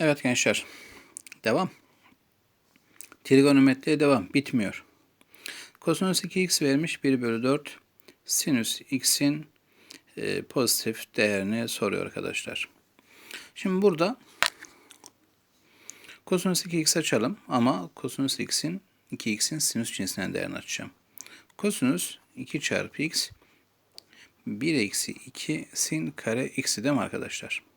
Evet gençler. Devam. Trigonometriye devam. Bitmiyor. Kosinüs 2x vermiş 1 bölü 4. Sinüs x'in e, pozitif değerini soruyor arkadaşlar. Şimdi burada kosinüs 2x açalım ama kosinüs x'in 2x'in sinüs cinsinden değerini açacağım. Kosinüs 2 çarpı x 1 eksi 2 sin kare x'i değil mi arkadaşlar?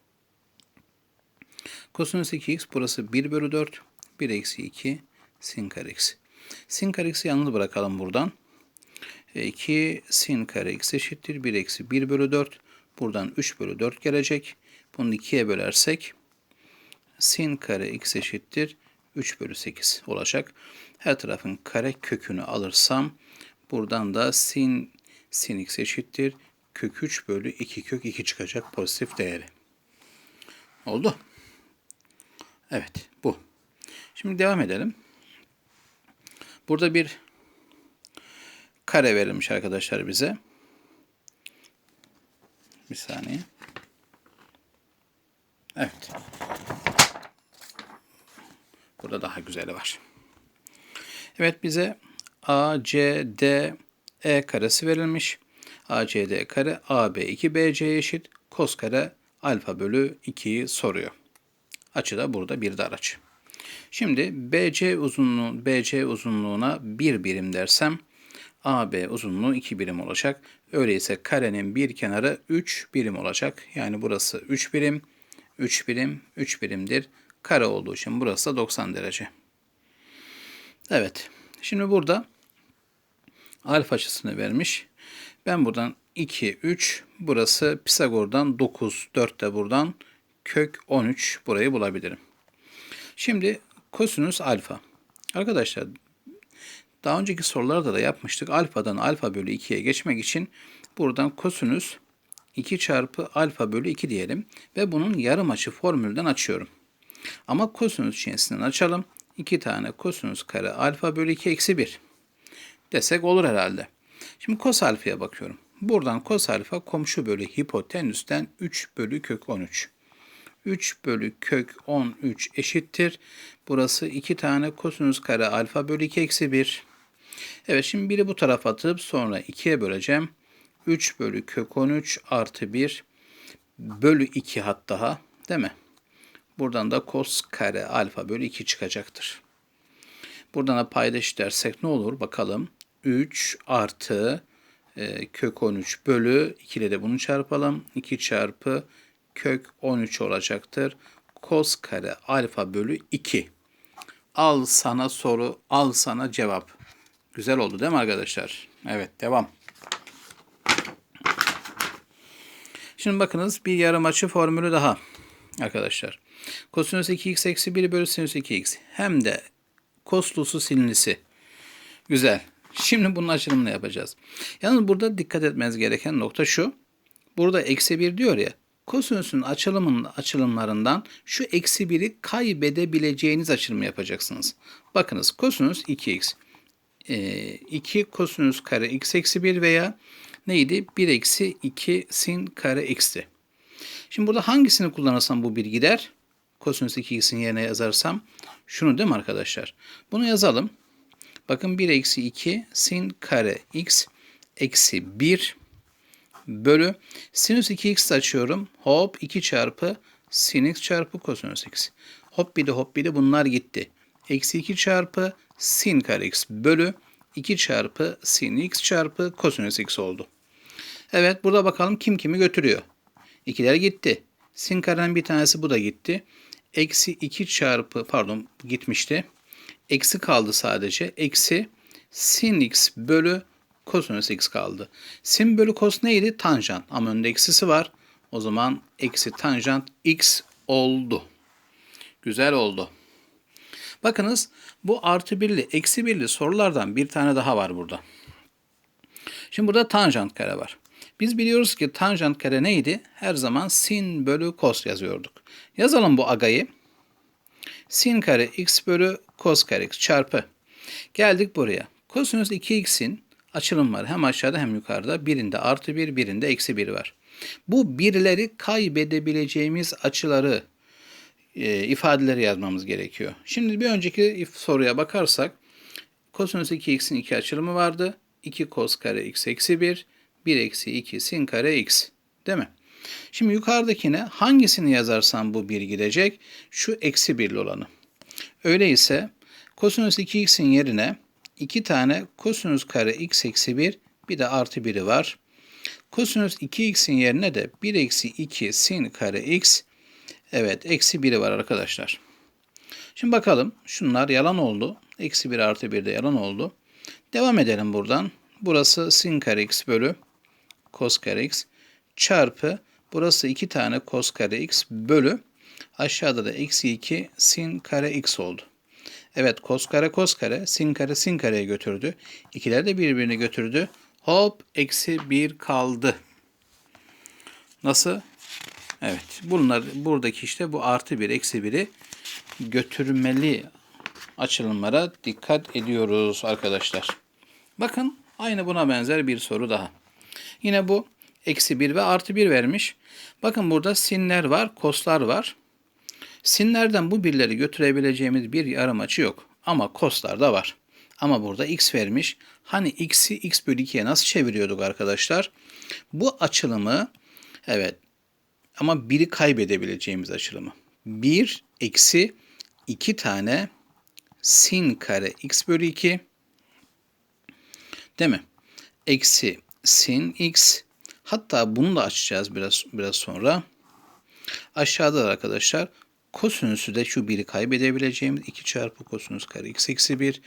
Kosinüs 2x burası 1 bölü 4. 1 eksi 2 sin kare x. Sin kare x'i yalnız bırakalım buradan. 2 sin kare x eşittir. 1 eksi 1 bölü 4. Buradan 3 bölü 4 gelecek. Bunu 2'ye bölersek sin kare x eşittir. 3 bölü 8 olacak. Her tarafın kare kökünü alırsam buradan da sin sin x eşittir. Kök 3 bölü 2 kök 2 çıkacak pozitif değeri. Oldu. Evet bu. Şimdi devam edelim. Burada bir kare verilmiş arkadaşlar bize. Bir saniye. Evet. Burada daha güzeli var. Evet bize ACD E karesi verilmiş. ACD kare AB 2 BC eşit kos kare alfa bölü 2'yi soruyor. Açı da burada bir dar açı. Şimdi BC uzunluğu BC uzunluğuna 1 birim dersem AB uzunluğu 2 birim olacak. Öyleyse karenin bir kenarı 3 birim olacak. Yani burası 3 birim, 3 birim, 3 birimdir. Kare olduğu için burası da 90 derece. Evet. Şimdi burada alfa açısını vermiş. Ben buradan 2, 3, burası Pisagor'dan 9, 4 de buradan kök 13 burayı bulabilirim. Şimdi kosinüs alfa. Arkadaşlar daha önceki sorularda da yapmıştık. Alfadan alfa bölü 2'ye geçmek için buradan kosinüs 2 çarpı alfa bölü 2 diyelim. Ve bunun yarım açı formülden açıyorum. Ama kosinüs cinsinden açalım. 2 tane kosinüs kare alfa bölü 2 eksi 1 desek olur herhalde. Şimdi kos alfaya bakıyorum. Buradan kos alfa komşu bölü hipotenüsten 3 bölü kök 13. 3 bölü kök 13 eşittir. Burası 2 tane kosinüs kare alfa bölü 2 eksi 1. Evet şimdi biri bu tarafa atıp sonra 2'ye böleceğim. 3 bölü kök 13 artı 1 bölü 2 hat daha değil mi? Buradan da kos kare alfa bölü 2 çıkacaktır. Buradan da paydaş dersek ne olur bakalım. 3 artı e, kök 13 bölü 2 ile de bunu çarpalım. 2 çarpı kök 13 olacaktır. Kos kare alfa bölü 2. Al sana soru, al sana cevap. Güzel oldu değil mi arkadaşlar? Evet devam. Şimdi bakınız bir yarım açı formülü daha arkadaşlar. Kosinüs 2x eksi 1 bölü sinüs 2x. Hem de koslusu sinlisi. Güzel. Şimdi bunun açılımını yapacağız. Yalnız burada dikkat etmeniz gereken nokta şu. Burada eksi 1 diyor ya. Kosinüsün açılımının açılımlarından şu eksi 1'i kaybedebileceğiniz açılımı yapacaksınız. Bakınız kosinüs 2x. Ee, 2 kosinüs kare x eksi 1 veya neydi? 1 eksi 2 sin kare x'ti. Şimdi burada hangisini kullanırsam bu bir gider? Kosinüs 2x'in yerine yazarsam şunu değil mi arkadaşlar? Bunu yazalım. Bakın 1 eksi 2 sin kare x eksi 1 bölü sinüs 2x açıyorum. Hop 2 çarpı sin x çarpı kosinüs x. Hop bir de hop bir de bunlar gitti. Eksi 2 çarpı sin kare x bölü 2 çarpı sin x çarpı kosinüs x oldu. Evet burada bakalım kim kimi götürüyor. İkiler gitti. Sin karenin bir tanesi bu da gitti. Eksi 2 çarpı pardon gitmişti. Eksi kaldı sadece. Eksi sin x bölü kosinüs x kaldı. Sin bölü kos neydi? Tanjant. Ama önünde eksisi var. O zaman eksi tanjant x oldu. Güzel oldu. Bakınız bu artı birli, eksi birli sorulardan bir tane daha var burada. Şimdi burada tanjant kare var. Biz biliyoruz ki tanjant kare neydi? Her zaman sin bölü kos yazıyorduk. Yazalım bu agayı. Sin kare x bölü kos kare x çarpı. Geldik buraya. Kosinüs 2x'in açılım var. Hem aşağıda hem yukarıda. Birinde artı 1, birinde eksi 1 var. Bu birleri kaybedebileceğimiz açıları e, ifadeleri yazmamız gerekiyor. Şimdi bir önceki soruya bakarsak kosinüs 2x'in iki açılımı vardı. 2 kos kare x eksi 1, 1 eksi 2 sin kare x. Değil mi? Şimdi yukarıdakine hangisini yazarsam bu 1 gidecek? Şu eksi 1'li olanı. Öyleyse kosinüs 2x'in yerine 2 tane kosinüs kare x eksi 1 bir de artı 1'i var. Kosinüs 2x'in yerine de 1 eksi 2 sin kare x evet eksi 1'i var arkadaşlar. Şimdi bakalım şunlar yalan oldu. Eksi 1 artı 1 de yalan oldu. Devam edelim buradan. Burası sin kare x bölü kos kare x çarpı burası 2 tane kos kare x bölü aşağıda da eksi 2 sin kare x oldu. Evet kos kare kos kare sin kare götürdü. İkiler de birbirini götürdü. Hop eksi 1 kaldı. Nasıl? Evet. Bunlar buradaki işte bu artı 1 eksi 1'i götürmeli açılımlara dikkat ediyoruz arkadaşlar. Bakın aynı buna benzer bir soru daha. Yine bu eksi 1 ve artı 1 vermiş. Bakın burada sinler var, koslar var. Sinlerden bu birleri götürebileceğimiz bir yarım açı yok. Ama koslar da var. Ama burada x vermiş. Hani x'i x bölü 2'ye nasıl çeviriyorduk arkadaşlar? Bu açılımı evet ama biri kaybedebileceğimiz açılımı. 1 eksi 2 tane sin kare x bölü 2 değil mi? Eksi sin x hatta bunu da açacağız biraz biraz sonra. Aşağıda da arkadaşlar kosinüsü de şu biri kaybedebileceğimiz 2 çarpı kosinüs kare x eksi 1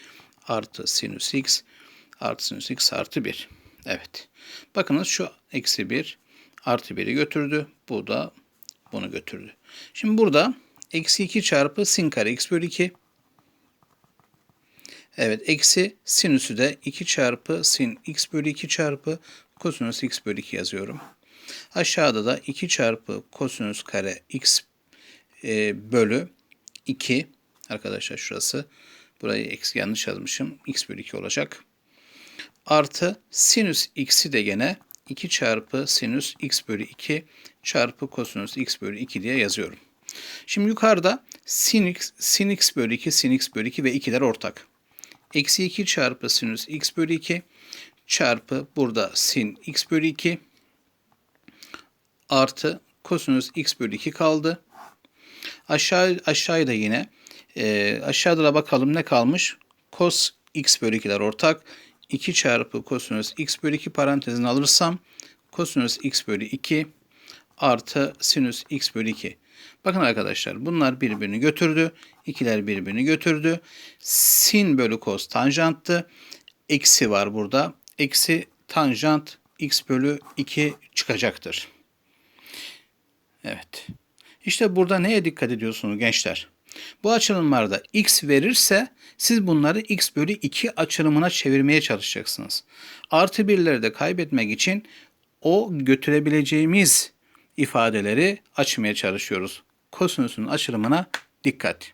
artı sinüs x artı sinüs x artı 1. Evet. Bakınız şu eksi 1 artı 1'i götürdü. Bu da bunu götürdü. Şimdi burada eksi 2 çarpı sin kare x bölü 2. Evet eksi sinüsü de 2 çarpı sin x bölü 2 çarpı kosinüs x bölü 2 yazıyorum. Aşağıda da 2 çarpı kosinüs kare x e, bölü 2 arkadaşlar şurası burayı eksi yanlış yazmışım x bölü 2 olacak. Artı sinüs x'i de gene 2 çarpı sinüs x bölü 2 çarpı kosinüs x bölü 2 diye yazıyorum. Şimdi yukarıda sin x, sin x bölü 2, sin x bölü 2 ve 2'ler ortak. Eksi 2 çarpı sinüs x bölü 2 çarpı burada sin x bölü 2 artı kosinüs x bölü 2 kaldı. Aşağı aşağıda yine e, aşağıda da bakalım ne kalmış? Cos x bölü 2'ler ortak. 2 çarpı kosinüs x bölü 2 parantezini alırsam kosinüs x bölü 2 artı sinüs x bölü 2. Bakın arkadaşlar bunlar birbirini götürdü. İkiler birbirini götürdü. Sin bölü kos tanjanttı. Eksi var burada. Eksi tanjant x bölü 2 çıkacaktır. Evet. İşte burada neye dikkat ediyorsunuz gençler? Bu açılımlarda x verirse siz bunları x bölü 2 açılımına çevirmeye çalışacaksınız. Artı birleri de kaybetmek için o götürebileceğimiz ifadeleri açmaya çalışıyoruz. Kosinüsün açılımına dikkat.